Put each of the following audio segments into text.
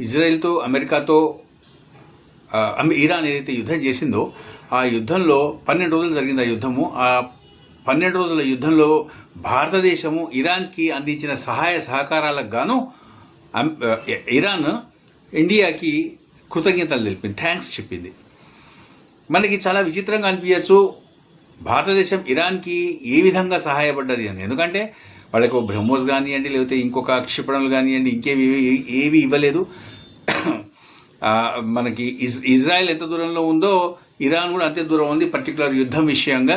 ఇజ్రాయెల్తో అమెరికాతో ఇరాన్ ఏదైతే యుద్ధం చేసిందో ఆ యుద్ధంలో పన్నెండు రోజులు జరిగింది ఆ యుద్ధము. ఆ పన్నెండు రోజుల యుద్ధంలో భారతదేశము ఇరాన్కి అందించిన సహాయ సహకారాలకు గాను ఇరాన్ ఇండియాకి కృతజ్ఞతలు తెలిపింది థ్యాంక్స్ చెప్పింది. మనకి చాలా విచిత్రంగా అనిపించచ్చు భారతదేశం ఇరాన్కి ఏ విధంగా సహాయపడ్డది అని. ఎందుకంటే వాళ్ళకు బ్రహ్మోస్ కానివ్వండి లేకపోతే ఇంకొక క్షిపణులు కానివ్వండి ఇంకేవి ఏవి- ఇవ్వలేదు. మనకి ఇజ్ ఇజ్రాయెల్ ఎంత దూరంలో ఉందో ఇరాన్ కూడా అంతే దూరం ఉంది పర్టికులర్ యుద్ధం విషయంగా.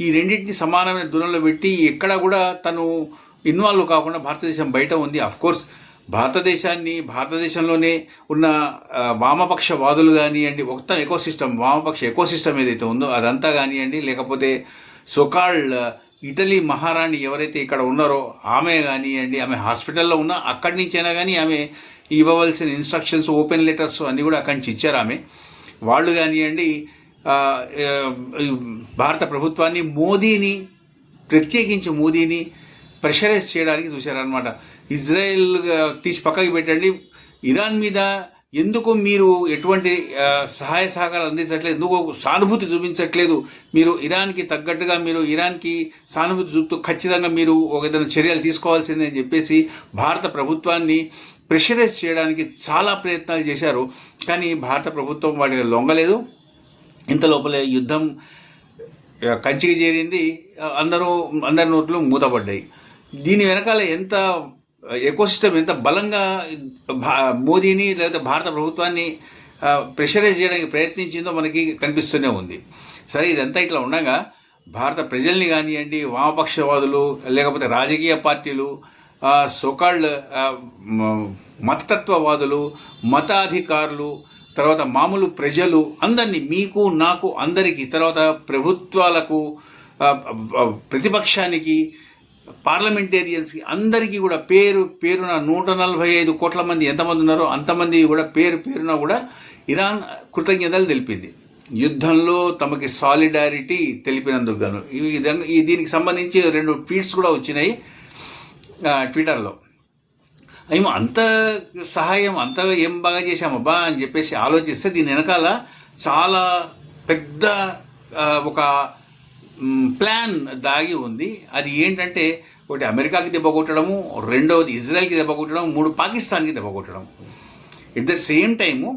ఈ రెండింటిని సమానమైన దూరంలో పెట్టి ఎక్కడ కూడా తను ఇన్వాల్వ్ కాకుండా భారతదేశం బయట ఉంది. కోర్స్ భారతదేశాన్ని భారతదేశంలోనే ఉన్న వామపక్ష వాదులు కానివ్వండి మొత్తం ఎకోసిస్టమ్ వామపక్ష ఎకోసిస్టమ్ ఏదైతే ఉందో అదంతా కానివ్వండి లేకపోతే సోకాల్డ్ ఇటలీ మహారాణి ఎవరైతే ఇక్కడ ఉన్నారో ఆమె కానివ్వండి ఆమె హాస్పిటల్లో ఉన్నా అక్కడి నుంచైనా కానీ ఆమె ఇవ్వవలసిన ఇన్స్ట్రక్షన్స్ ఓపెన్ లెటర్స్ అన్నీ కూడా అక్కడి నుంచి ఇచ్చారు ఆమె. వాళ్ళు కానివ్వండి భారత ప్రభుత్వాన్ని మోదీని ప్రత్యేకించి మోదీని ప్రెషరైజ్ చేయడానికి చూశారనమాట ఇజ్రాయెల్ తీసి పక్కకి పెట్టండి. ఇరాన్ మీద ఎందుకు మీరు ఎటువంటి సహాయ సహకారాలు అందించట్లేదు? ఎందుకు సానుభూతి చూపించట్లేదు? మీరు ఇరాన్కి తగ్గట్టుగా మీరు ఇరాన్కి సానుభూతి చూపుతూ ఖచ్చితంగా మీరు ఒక ఏదైనా చర్యలు తీసుకోవాల్సిందే అని చెప్పేసి భారత ప్రభుత్వాన్ని ప్రెషరైజ్ చేయడానికి చాలా ప్రయత్నాలు చేశారు. కానీ భారత ప్రభుత్వం వాటిని లొంగలేదు. ఇంత లోపలే యుద్ధం కంచికి చేరింది. అందరూ అందరి నోట్లు మూతపడ్డాయి. దీని వెనకాల ఎంత ఎకోసిస్టమ్ ఎంత బలంగా భా మోదీని లేదా భారత ప్రభుత్వాన్ని ప్రెషరైజ్ చేయడానికి ప్రయత్నించిందో మనకి కనిపిస్తూనే ఉంది. సరే ఇదంతా ఇట్లా ఉండగా భారత ప్రజల్ని కానివ్వండి వామపక్షవాదులు లేకపోతే రాజకీయ పార్టీలు సోకాళ్ళు మతతత్వవాదులు మతాధికారులు తర్వాత మామూలు ప్రజలు అందరినీ మీకు నాకు అందరికీ తర్వాత ప్రభుత్వాలకు ప్రతిపక్షానికి పార్లమెంటేరియన్స్కి అందరికీ కూడా పేరు పేరున నూట నలభై ఐదు కోట్ల మంది ఎంతమంది ఉన్నారో అంతమంది కూడా పేరు పేరున కూడా ఇరాన్ కృతజ్ఞతలు తెలిపింది. యుద్ధంలో తమకి సాలిడారిటీ తెలిపినందుకు గాను. ఈ విధంగా ఈ దీనికి సంబంధించి రెండు ట్వీట్స్ కూడా వచ్చినాయి ట్విట్టర్లో. అయ్యో అంత సహాయం అంత ఏం బాగా చేశామబ్బా అని చెప్పేసి ఆలోచిస్తే దీని వెనకాల చాలా పెద్ద ఒక ప్లాన్ దాగి ఉంది. అది ఏంటంటే ఒకటి అమెరికాకి దెబ్బ కొట్టడము రెండవది ఇజ్రాయెల్కి దెబ్బ కొట్టడం మూడు పాకిస్తాన్కి దెబ్బ కొట్టడం at the same time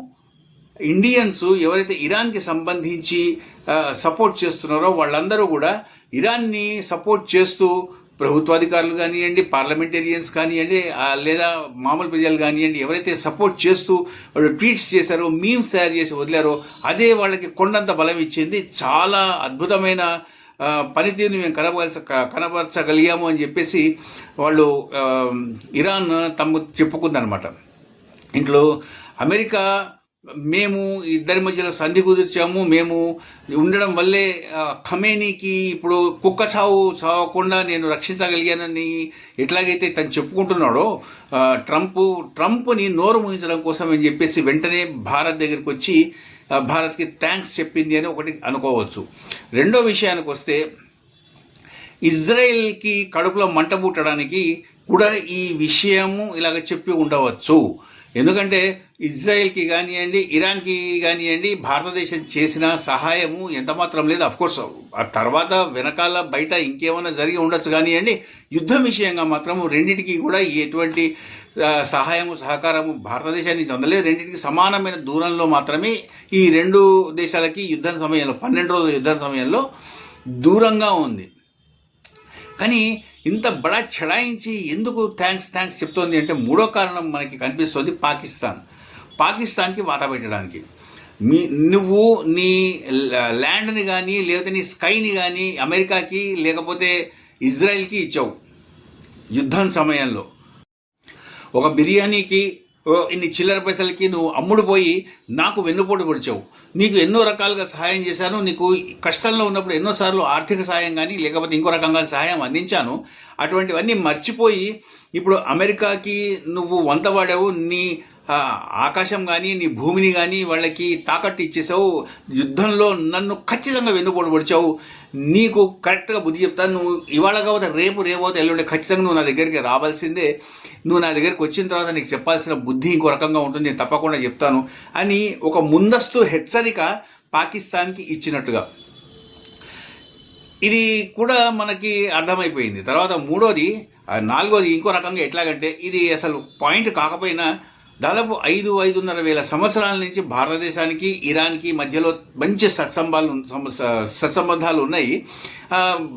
Indians ఎవరైతే ఇరాన్కి సంబంధించి సపోర్ట్ చేస్తున్నారో వాళ్ళందరూ కూడా ఇరాన్ని సపోర్ట్ చేస్తూ ప్రభుత్వాధికారులు కానివ్వండి పార్లమెంటేరియన్స్ కానివ్వండి లేదా మామూలు ప్రజలు కానివ్వండి ఎవరైతే సపోర్ట్ చేస్తూ వాళ్ళు ట్వీట్స్ చేశారో మీమ్స్ తయారు చేసి వదిలారో అదే వాళ్ళకి కొండంత బలం ఇచ్చింది. చాలా అద్భుతమైన పనితీరుని మేము కనబరచ కనబరచగలిగాము అని చెప్పేసి వాళ్ళు ఇరాన్ తమ చెప్పుకుందనమాట ఇంట్లో అమెరికా మేము ఇద్దరి మధ్యలో సంధి కుదిర్చాము. మేము ఉండడం వల్లే ఖమేనీకి ఇప్పుడు కుక్క చావు చావకుండా నేను రక్షించగలిగానని ఎట్లాగైతే తను చెప్పుకుంటున్నాడో ట్రంప్ ట్రంప్ని నోరు ముగించడం కోసం అని చెప్పేసి వెంటనే భారత్ దగ్గరికి వచ్చి భారత్కి థ్యాంక్స్ చెప్పింది అని ఒకటి అనుకోవచ్చు. రెండో విషయానికి వస్తే ఇజ్రాయెల్కి కడుపులో మంట పుట్టడానికి కూడా ఈ విషయము ఇలాగ చెప్పి ఉండవచ్చు. ఎందుకంటే ఇజ్రాయెల్కి కానివ్వండి ఇరాన్కి కానివ్వండి భారతదేశం చేసిన సహాయము ఎంత మాత్రం లేదు. అఫ్కోర్స్ ఆ తర్వాత వెనకాల బయట ఇంకేమైనా జరిగి ఉండొచ్చు. కానివ్వండి యుద్ధం విషయంగా మాత్రం రెండింటికి కూడా ఎటువంటి సహాయము సహకారము భారతదేశాన్ని చెందలేదు. రెండింటికి సమానమైన దూరంలో మాత్రమే ఈ రెండు దేశాలకి యుద్ధం సమయంలో పన్నెండు రోజుల యుద్ధం సమయంలో దూరంగా ఉంది. కానీ ఇంత బడా చెడాయించి ఎందుకు థ్యాంక్స్ థ్యాంక్స్ చెప్తోంది అంటే మూడో కారణం మనకి కనిపిస్తుంది పాకిస్తాన్. పాకిస్తాన్కి వాత పెట్టడానికి. మీ నువ్వు నీ ల్యాండ్ని కానీ లేకపోతే నీ స్కైని కానీ అమెరికాకి లేకపోతే ఇజ్రాయెల్కి ఇచ్చావు. యుద్ధం సమయంలో. ఒక బిర్యానీకి ఇన్ని చిల్లర పైసలకి నువ్వు అమ్ముడు పోయి నాకు వెన్నుపోటు పొడిచావు. నీకు ఎన్నో రకాలుగా సహాయం చేశాను నీకు కష్టంలో ఉన్నప్పుడు ఎన్నోసార్లు ఆర్థిక సహాయం కానీ లేకపోతే ఇంకో రకంగా సహాయం అందించాను. అటువంటివన్నీ మర్చిపోయి ఇప్పుడు అమెరికాకి నువ్వు వంత వాడావు నీ ఆకాశం కానీ నీ భూమిని కానీ వాళ్ళకి తాకట్టు ఇచ్చేసావు యుద్ధంలో నన్ను ఖచ్చితంగా వెన్నుపోటు పొడిచావు. నీకు కరెక్ట్గా బుద్ధి చెప్తాను నువ్వు ఇవాళ కాకపోతే రేపు రేపోతే ఎల్లుండి ఖచ్చితంగా నువ్వు నా దగ్గరికి రావాల్సిందే. నువ్వు నా దగ్గరికి వచ్చిన తర్వాత నీకు చెప్పాల్సిన బుద్ధి ఇంకో రకంగా ఉంటుంది నేను తప్పకుండా చెప్తాను అని ఒక ముందస్తు హెచ్చరిక పాకిస్తాన్కి ఇచ్చినట్టుగా. ఇది కూడా మనకి అర్థమైపోయింది. తర్వాత మూడోది నాలుగోది ఇంకో రకంగా ఎట్లాగంటే ఇది అసలు పాయింట్ కాకపోయినా దాదాపు ఐదు ఐదున్నర వేల సంవత్సరాల నుంచి భారతదేశానికి ఇరాన్కి మధ్యలో మంచి సత్సంబాలు సత్సంబంధాలు ఉన్నాయి.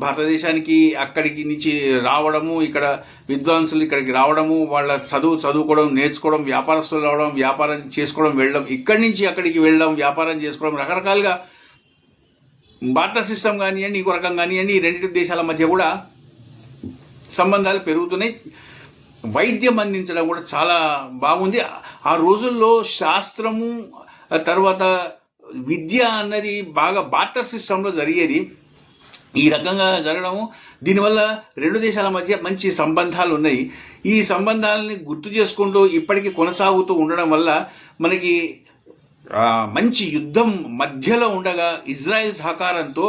భారతదేశానికి అక్కడికి నుంచి రావడము ఇక్కడ విద్వాంసులు ఇక్కడికి రావడము వాళ్ళ చదువు చదువుకోవడం నేర్చుకోవడం వ్యాపారస్తులు రావడం వ్యాపారం చేసుకోవడం వెళ్ళడం ఇక్కడి నుంచి అక్కడికి వెళ్ళడం వ్యాపారం చేసుకోవడం రకరకాలుగా బార్టర్ సిస్టమ్ కానివ్వండి ఇంకో రకం కానివ్వండి ఈ రెండు దేశాల మధ్య కూడా సంబంధాలు పెరుగుతున్నాయి. వైద్యం అందించడం కూడా చాలా బాగుంది. ఆ రోజుల్లో శాస్త్రము తర్వాత విద్య అన్నది బాగా బార్టర్ సిస్టంలో జరిగేది. ఈ రకంగా జరగడము దీనివల్ల రెండు దేశాల మధ్య మంచి సంబంధాలు ఉన్నాయి. ఈ సంబంధాలని గుర్తు చేసుకుంటూ ఇప్పటికీ కొనసాగుతూ ఉండడం వల్ల మనకి మంచి యుద్ధం మధ్యలో ఉండగా ఇజ్రాయెల్ సహకారంతో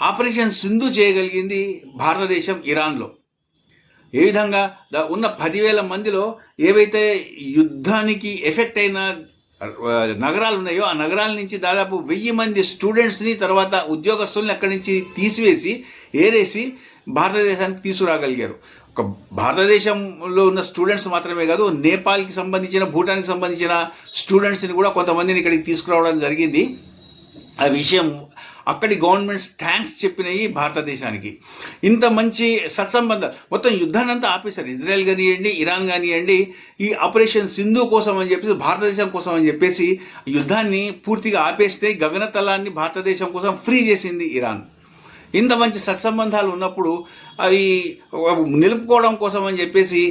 ఆపరేషన్ సింధు చేయగలిగింది భారతదేశం ఇరాన్లో. ఏ విధంగా ఉన్న పదివేల మందిలో ఏవైతే యుద్ధానికి ఎఫెక్ట్ అయిన నగరాలు ఉన్నాయో ఆ నగరాల నుంచి దాదాపు వెయ్యి మంది స్టూడెంట్స్ని తర్వాత ఉద్యోగస్తుల్ని అక్కడి నుంచి తీసివేసి ఏరేసి భారతదేశానికి తీసుకురాగలిగారు. ఒక భారతదేశంలో ఉన్న స్టూడెంట్స్ మాత్రమే కాదు నేపాల్కి సంబంధించిన భూటాన్కి సంబంధించిన స్టూడెంట్స్ని కూడా కొంతమందిని ఇక్కడికి తీసుకురావడం జరిగింది. ఆ విషయం అక్కడి గవర్నమెంట్స్ థ్యాంక్స్ చెప్పినాయి భారతదేశానికి. ఇంత మంచి సత్సంబంధం మొత్తం యుద్ధాన్ని అంతా ఆపేశారు. ఇజ్రాయెల్ కానివ్వండి ఇరాన్ కానివ్వండి ఈ ఆపరేషన్ సింధు కోసం అని చెప్పేసి భారతదేశం కోసం అని చెప్పేసి యుద్ధాన్ని పూర్తిగా ఆపేస్తే గగనతలాన్ని భారతదేశం కోసం ఫ్రీ చేసింది ఇరాన్. ఇంత మంచి సత్సంబంధాలు ఉన్నప్పుడు అవి నిలుపుకోవడం కోసం అని చెప్పేసి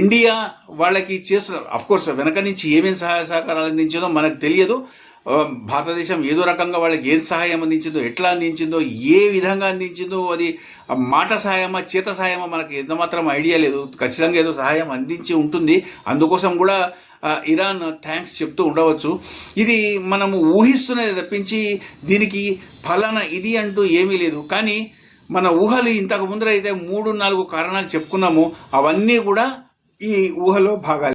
ఇండియా వాళ్ళకి చేస్తున్నారు అఫ్ కోర్స్ వెనక నుంచి ఏమేమి సహాయ సహకారాలు అందించిందో మనకు తెలియదు. భారతదేశం ఏదో రకంగా వాళ్ళకి ఏం సహాయం అందించిందో ఎట్లా అందించిందో ఏ విధంగా అందించిందో అది మాట సహాయమా చేత సహాయమా మనకి ఎంత మాత్రం ఐడియా లేదు. ఖచ్చితంగా ఏదో సహాయం అందించి ఉంటుంది. అందుకోసం కూడా ఇరాన్ థ్యాంక్స్ చెప్తూ ఉండవచ్చు. ఇది మనము ఊహిస్తున్నది తప్పించి దీనికి ఫలానా ఇది అంటూ ఏమీ లేదు. కానీ మన ఊహలు ఇంతకు ముందర అయితే మూడు నాలుగు కారణాలు చెప్పుకున్నాము. అవన్నీ కూడా ఈ ఊహలో భాగాలు.